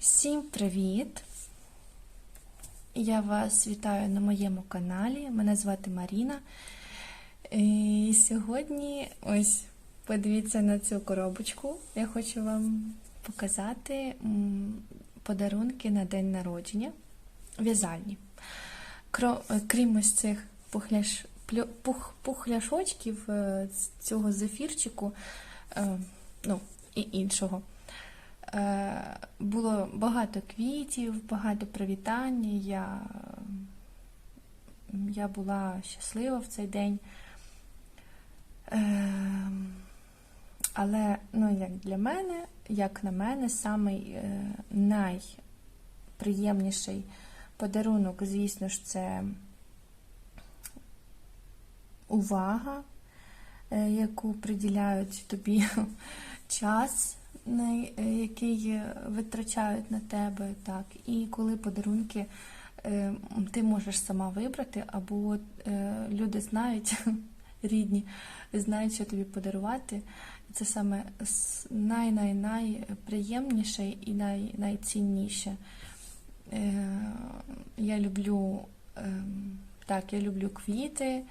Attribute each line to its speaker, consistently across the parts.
Speaker 1: Всім привіт! Я вас вітаю на моєму каналі. Мене звати Маріна. І сьогодні ось подивіться на цю коробочку. Я хочу вам показати подарунки на день народження в'язальні. Крім ось цих пухляш... пух... пухляшочків е, цього зефірчику, е, ну, і іншого. Е, Було багато квітів, багато привітань. Я, я була щаслива в цей день. Але ну, як для мене, як на мене, самий найприємніший подарунок, звісно ж, це увага, е, яку приділяють тобі час, е, який е, витрачають на тебе, так, і коли подарунки ти можеш сама вибрати, або люди знають, рідні, знають, що тобі подарувати. Це саме най-най-найприємніше і най- найцінніше. Я люблю ем, так, я люблю квіти,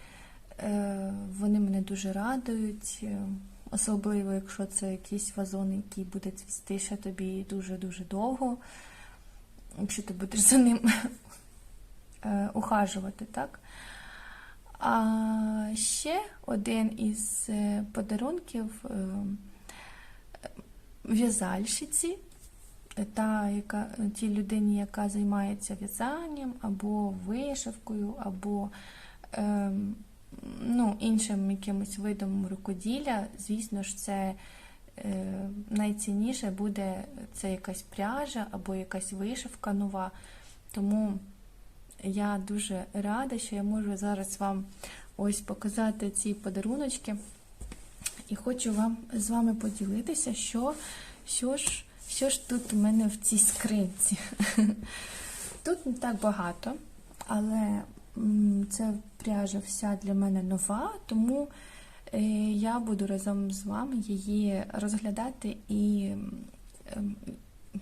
Speaker 1: вони мене дуже радують, е, особливо, якщо це якийсь вазон, який буде цвісти ще тобі дуже-дуже довго, якщо ти будеш за ним е, ухажувати, так? А ще один із е, подарунків е, в'язальщиці, та, яка, тій людині, яка займається в'язанням, або вишивкою, або ем, ну, іншим якимось видом рукоділля, звісно ж, це е, найцінніше буде це якась пряжа або якась вишивка нова. Тому я дуже рада, що я можу зараз вам ось показати ці подаруночки. І хочу вам з вами поділитися, що, що, ж, що ж тут у мене в цій скринці. Тут не так багато, але ця пряжа вся для мене нова, тому е, я буду разом з вами її розглядати і ем,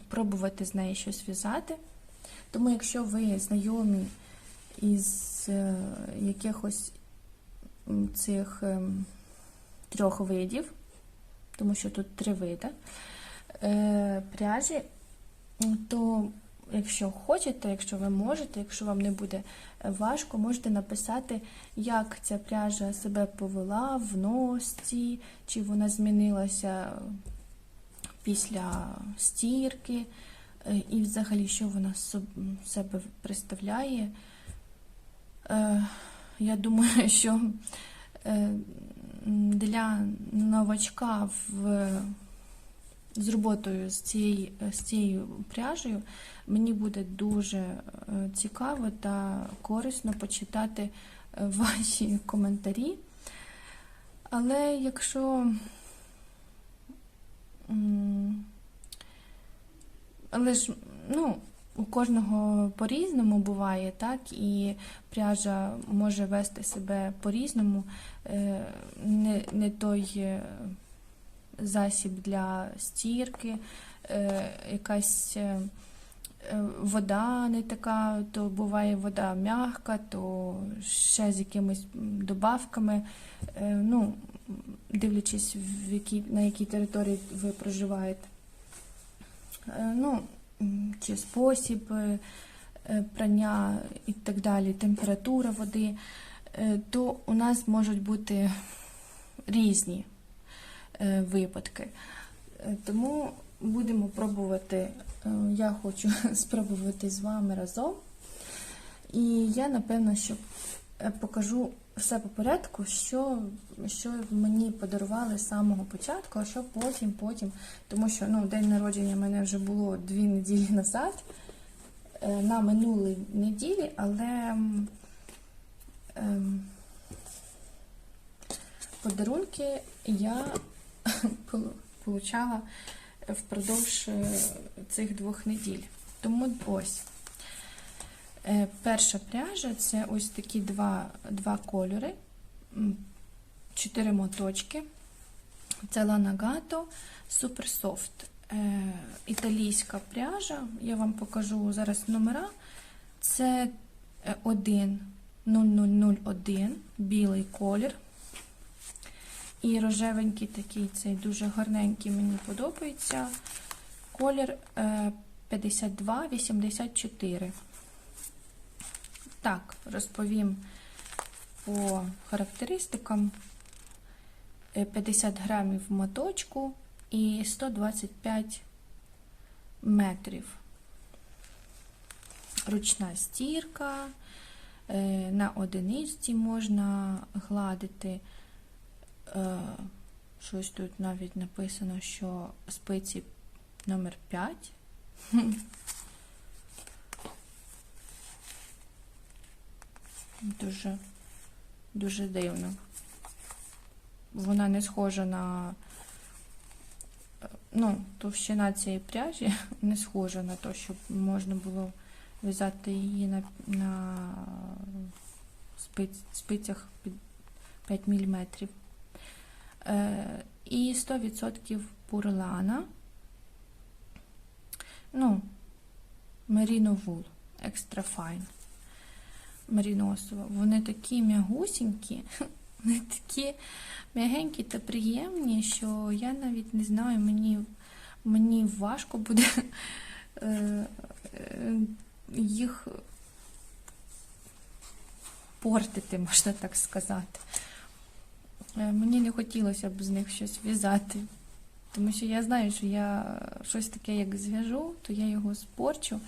Speaker 1: пробувати з неї щось в'язати. Тому, якщо ви знайомі із е, якихось цих ем, трьох видів, тому що тут три види е, пряжі, то якщо хочете, якщо ви можете, якщо вам не буде важко, можете написати, як ця пряжа себе повела в носці, чи вона змінилася після стірки, е, і взагалі, що вона себе представляє. Е, Я думаю, що е, для новачка в, з роботою з цією, з цією пряжею мені буде дуже е, цікаво та корисно почитати е, ваші коментарі. Але якщо але ж, ну, у кожного по-різному буває, так, і пряжа може вести себе по-різному. Е, Не, не той засіб для стірки, якась вода не така, то буває вода м'яка, то ще з якимись добавками. Е, Ну, дивлячись, в якій, на якій території ви проживаєте. Е, Ну, чи спосіб е, е, прання і так далі, температура води, е, то у нас можуть бути різні е, випадки. Е, Тому будемо пробувати, е, я хочу спробувати з вами разом. І я, напевно, що е, покажу все по порядку, що, що мені подарували з самого початку, а що потім, потім. Тому що ну, день народження в мене вже було дві неділі назад, е, на минулій неділі, але ем, подарунки я пол- получала впродовж е, цих двох неділь. Тому ось. Е, Перша пряжа це ось такі два, два кольори, чотири моточки. Це Soft. Е, італійська пряжа. Я вам покажу зараз номера. Це е, 10001, білий колір. І рожевенький такий, цей дуже гарненький, мені подобається. Колір е, 5284. Так, розповім по характеристикам. Е, 50 грамів в моточку і 125 метрів. Ручна стірка. Е, На одиниці можна гладити. Е, Щось тут навіть написано, що спиці номер 5. Дуже, дуже дивно. Вона не схожа на. е, Ну, товщина цієї пряжі не схожа на те, щоб можна було в'язати її на, на спиць, спицях під 5 мм. Е, і 100% пурлана. Ну, Merino Wool Extra Fine. Меріносова. Вони такі м'ягусінькі, вони такі м'ягенькі та приємні, що я навіть не знаю, мені, мені важко буде е, е, їх портити, можна так сказати. Е, Мені не хотілося б з них щось в'язати. Тому що я знаю, що я щось таке, як зв'яжу, то я його спорчу.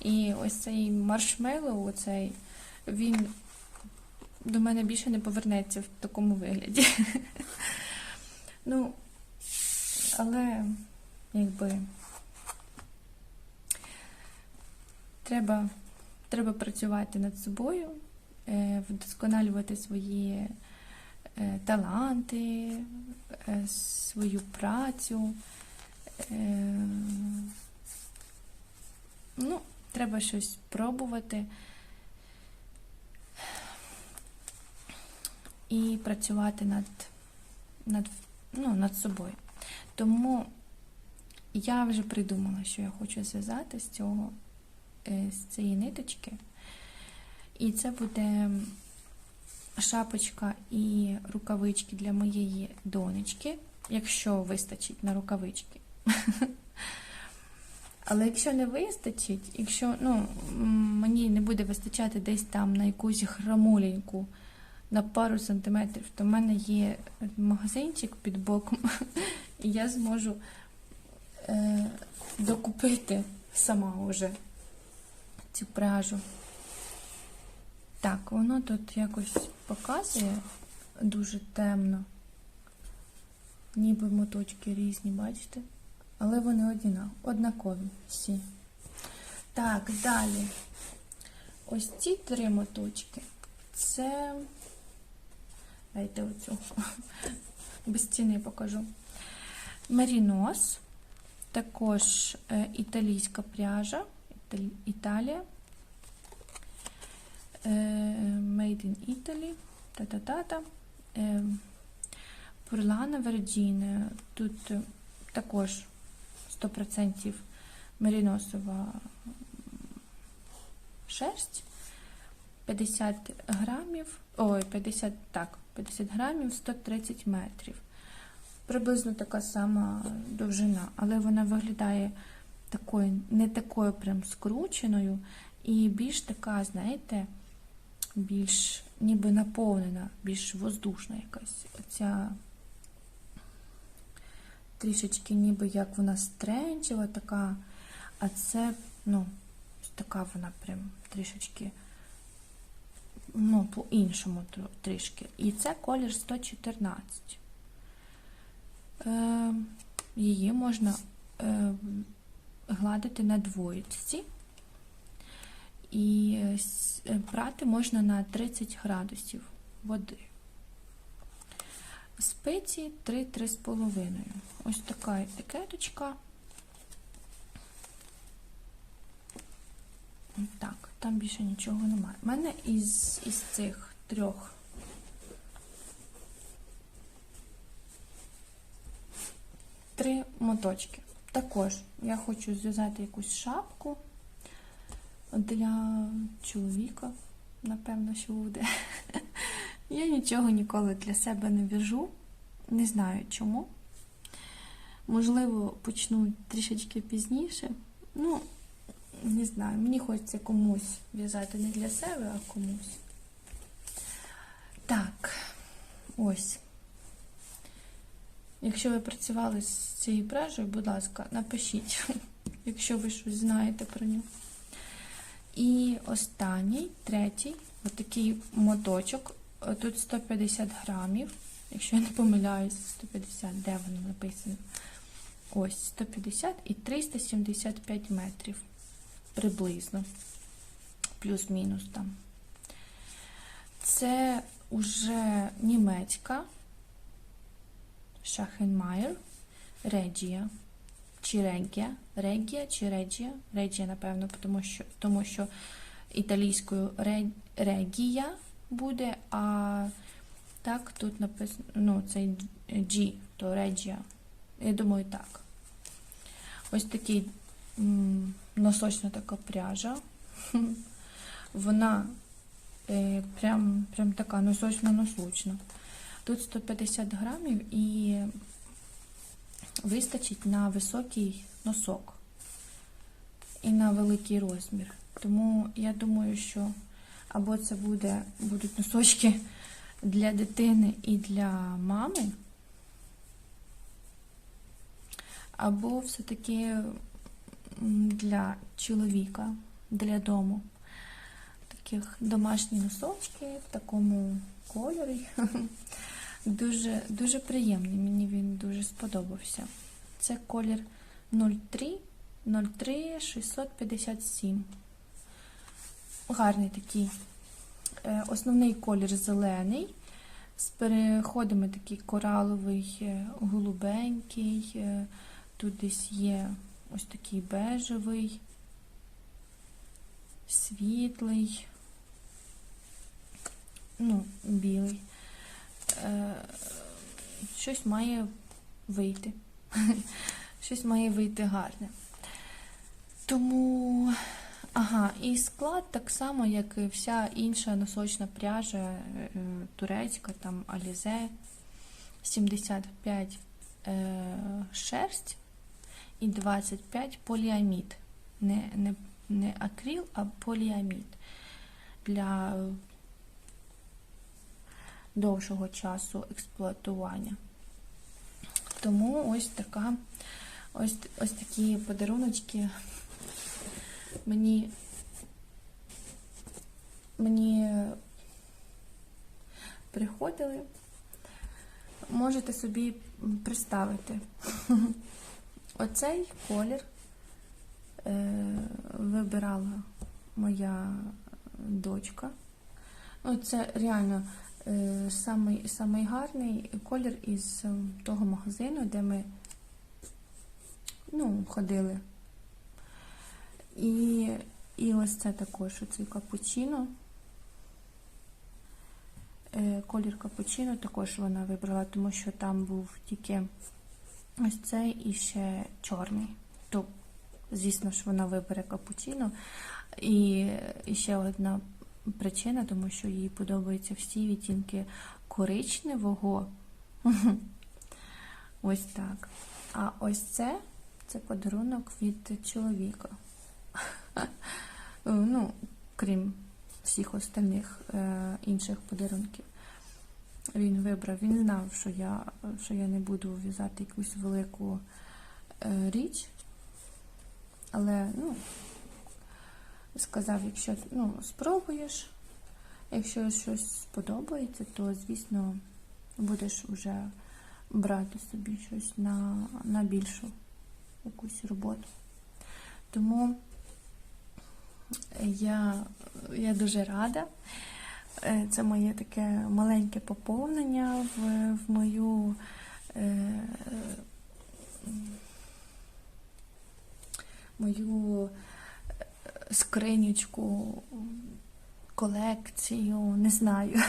Speaker 1: І ось цей маршмеллоу, оцей, він до мене більше не повернеться в такому вигляді. Ну, але якби треба, треба працювати над собою, е, вдосконалювати свої таланти, е, свою працю. Е, Ну, треба щось пробувати і працювати над, над, ну, над собою. Тому я вже придумала, що я хочу зв'язати з цього, е, з цієї ниточки. І це буде шапочка і рукавички для моєї донечки, якщо вистачить на рукавички. Але якщо не вистачить, якщо ну, мені не буде вистачати десь там на якусь храмуленьку на пару сантиметрів, то в мене є магазинчик під боком, і я зможу е, докупити сама вже цю пряжу. Так, воно тут якось показує дуже темно. Ніби моточки різні, бачите? Але вони одна, однакові всі. Так, далі. Ось ці три моточки. Це. Дайте оцю. Без ціни покажу. Мерінос. Також е, італійська пряжа. Італія. Е, Made in Italy. Та-та-та-та. Е, Пурлана Верджіне. Тут е, також 100% меріносова шерсть. 50 грамів, ой, 50, так, 50 грамів 130 метрів. Приблизно така сама довжина, але вона виглядає такою, не такою прям скрученою, і більш така, знаєте, більш ніби наповнена, більш воздушна якась. Оця трішечки ніби як вона стренчева така, а це, ну, така вона прям трішечки, ну, по-іншому трішки. І це колір 114. Е, її можна е, гладити на двоєчці. І е, е, прати можна на 30 градусів води. Спеції 3-3,5. Ось така етикеточка. Так, там більше нічого немає. У мене із, із цих трьох три моточки. Також я хочу зв'язати якусь шапку для чоловіка, напевно, що буде. Я нічого ніколи для себе не в'яжу. Не знаю чому. Можливо, почну трішечки пізніше. Ну, не знаю, мені хочеться комусь в'язати не для себе, а комусь. Так, ось. Якщо ви працювали з цією пряжею, будь ласка, напишіть, якщо ви щось знаєте про нього. І останній, третій, отакий моточок. Тут 150 грамів. Якщо я не помиляюсь, 150, де воно написано? Ось 150 і 375 метрів. Приблизно. Плюс-мінус там. Це уже німецька Шахенмайер Реджія. Чи Регія. Регія чи Реджія? Реджія, напевно, тому що, тому що італійською Регія буде, а так тут написано, ну, цей G, то Реджія. Я думаю, так. Ось такий носочна така пряжа. Вона е, прям, прям така носочна-носочна. Тут 150 грамів і вистачить на високий носок і на великий розмір. Тому я думаю, що або це буде, будуть носочки для дитини і для мами, або все-таки для чоловіка, для дому. Таких домашні носочки в такому кольорі. Дуже, дуже приємний, мені він дуже сподобався. Це колір 03 03 657. Гарний такий. Е, Основний колір зелений. З переходами такий кораловий, е, голубенький. е, Тут десь є ось такий бежевий, світлий, ну, білий. Е, Щось має вийти. Щось має вийти гарне. Тому, ага, і склад так само, як і вся інша носочна пряжа е, турецька, там Alize 75 е, шерсть і 25 поліамід. Не, не, не акрил, а поліамід. Для довшого часу експлуатування. Тому ось така, ось, ось такі подаруночки мені, мені приходили. Можете собі представити. Оцей колір е, вибирала моя дочка. Ну, це реально самий, самий гарний колір із е, того магазину, де ми ну, ходили. І, і ось це також оцей капучино. Е, Колір капучино також вона вибрала, тому що там був тільки ось цей і ще чорний. То, звісно ж, вона вибере капучино. І ще одна причина, тому що їй подобаються всі відтінки коричневого. Ось так. А ось це це подарунок від чоловіка. Ну, крім всіх остальних е, інших подарунків. Він вибрав, він знав, що я що я не буду в'язати якусь велику е, річ, але ну, сказав, якщо ну, спробуєш, якщо щось сподобається, то, звісно, будеш вже брати собі щось на, на більшу якусь роботу. Тому я, я дуже рада. Е, Це моє таке маленьке поповнення в, в мою е, мою скринючку, колекцію, не знаю.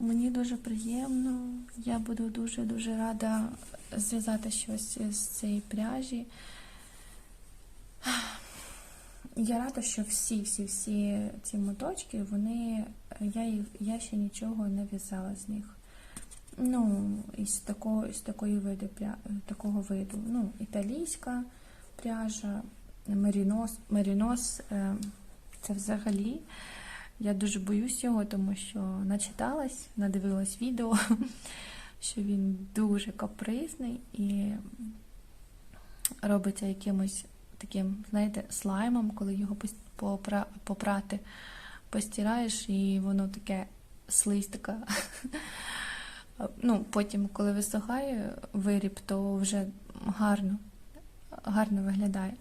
Speaker 1: Мені дуже приємно. Я буду дуже-дуже рада зв'язати щось з цієї пряжі. Я рада, що всі, всі, всі ці моточки, вони. Я, я ще нічого не в'язала з них. Ну, із такого, із такої виду, такого виду. Ну, італійська пряжа, мерінос, мерінос е, це взагалі. Я дуже боюсь його, тому що начиталась, надивилась відео, що він дуже капризний і робиться якимось таким, знаєте, слаймом, коли його попра- попрати, постираєш, і воно таке слизьке. Ну, потім, коли висохає виріб, то вже гарно, гарно виглядає.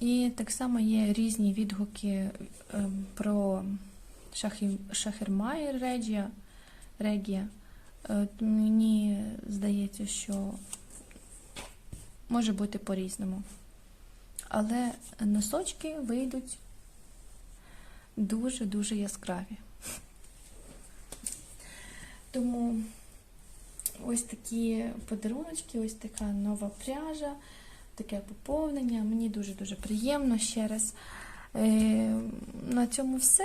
Speaker 1: І так само є різні відгуки ем, про Шахермайер Регія. Регія. Мені здається, що може бути по-різному. Але носочки вийдуть дуже-дуже яскраві. Тому ось такі подаруночки, ось така нова пряжа, таке поповнення. Мені дуже-дуже приємно ще раз. Е, на цьому все.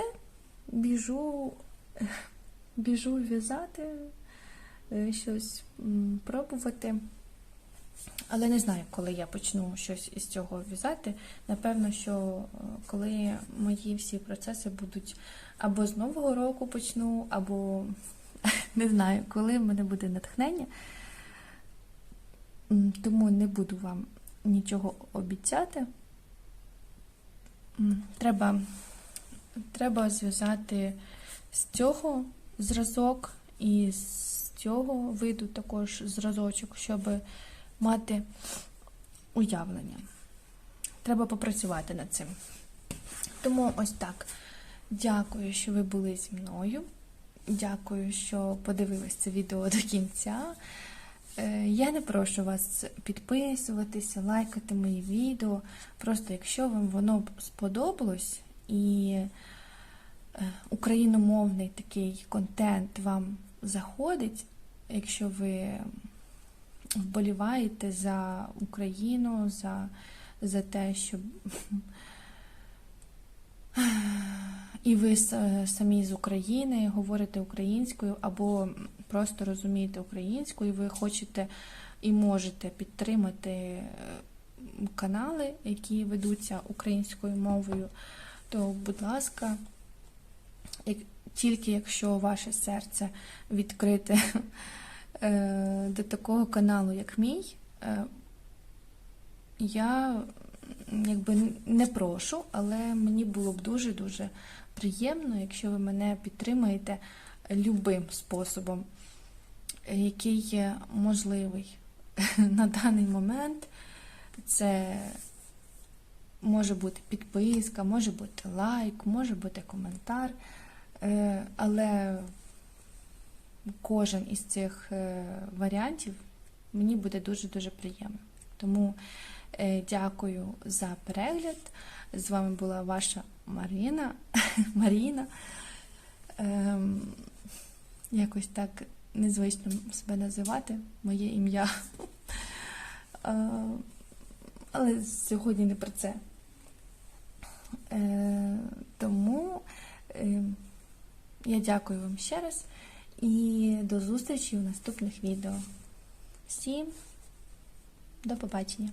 Speaker 1: Біжу, біжу в'язати, е, щось пробувати. Але не знаю, коли я почну щось із цього в'язати. Напевно, що е, коли мої всі процеси будуть або з Нового року почну, або не знаю, коли в мене буде натхнення. Тому не буду вам нічого обіцяти. Треба, треба зв'язати з цього зразок і з цього виду також зразочок, щоб мати уявлення. Треба попрацювати над цим. Тому ось так. Дякую, що ви були зі мною. Дякую, що подивились це відео до кінця. Е, Я не прошу вас підписуватися, лайкати мої відео. Просто якщо вам воно сподобалось і е, україномовний такий контент вам заходить, якщо ви вболіваєте за Україну, за, за те, щоб і ви самі з України говорите українською або просто розумієте українську, і ви хочете і можете підтримати е, канали, які ведуться українською мовою, то, будь ласка, тільки якщо ваше серце відкрите е, до такого каналу, як мій, е, я якби не прошу, але мені було б дуже-дуже приємно, якщо ви мене підтримаєте любим способом, який є можливий на даний момент. Це може бути підписка, може бути лайк, може бути коментар. Е, Але кожен із цих е, варіантів мені буде дуже-дуже приємно. Тому е, дякую за перегляд. З вами була ваша Марина. Маріна. Ем, якось так незвично себе називати, моє ім'я. Е, Але сьогодні не про це. Е, Тому е, я дякую вам ще раз і до зустрічі у наступних відео. Всім до побачення!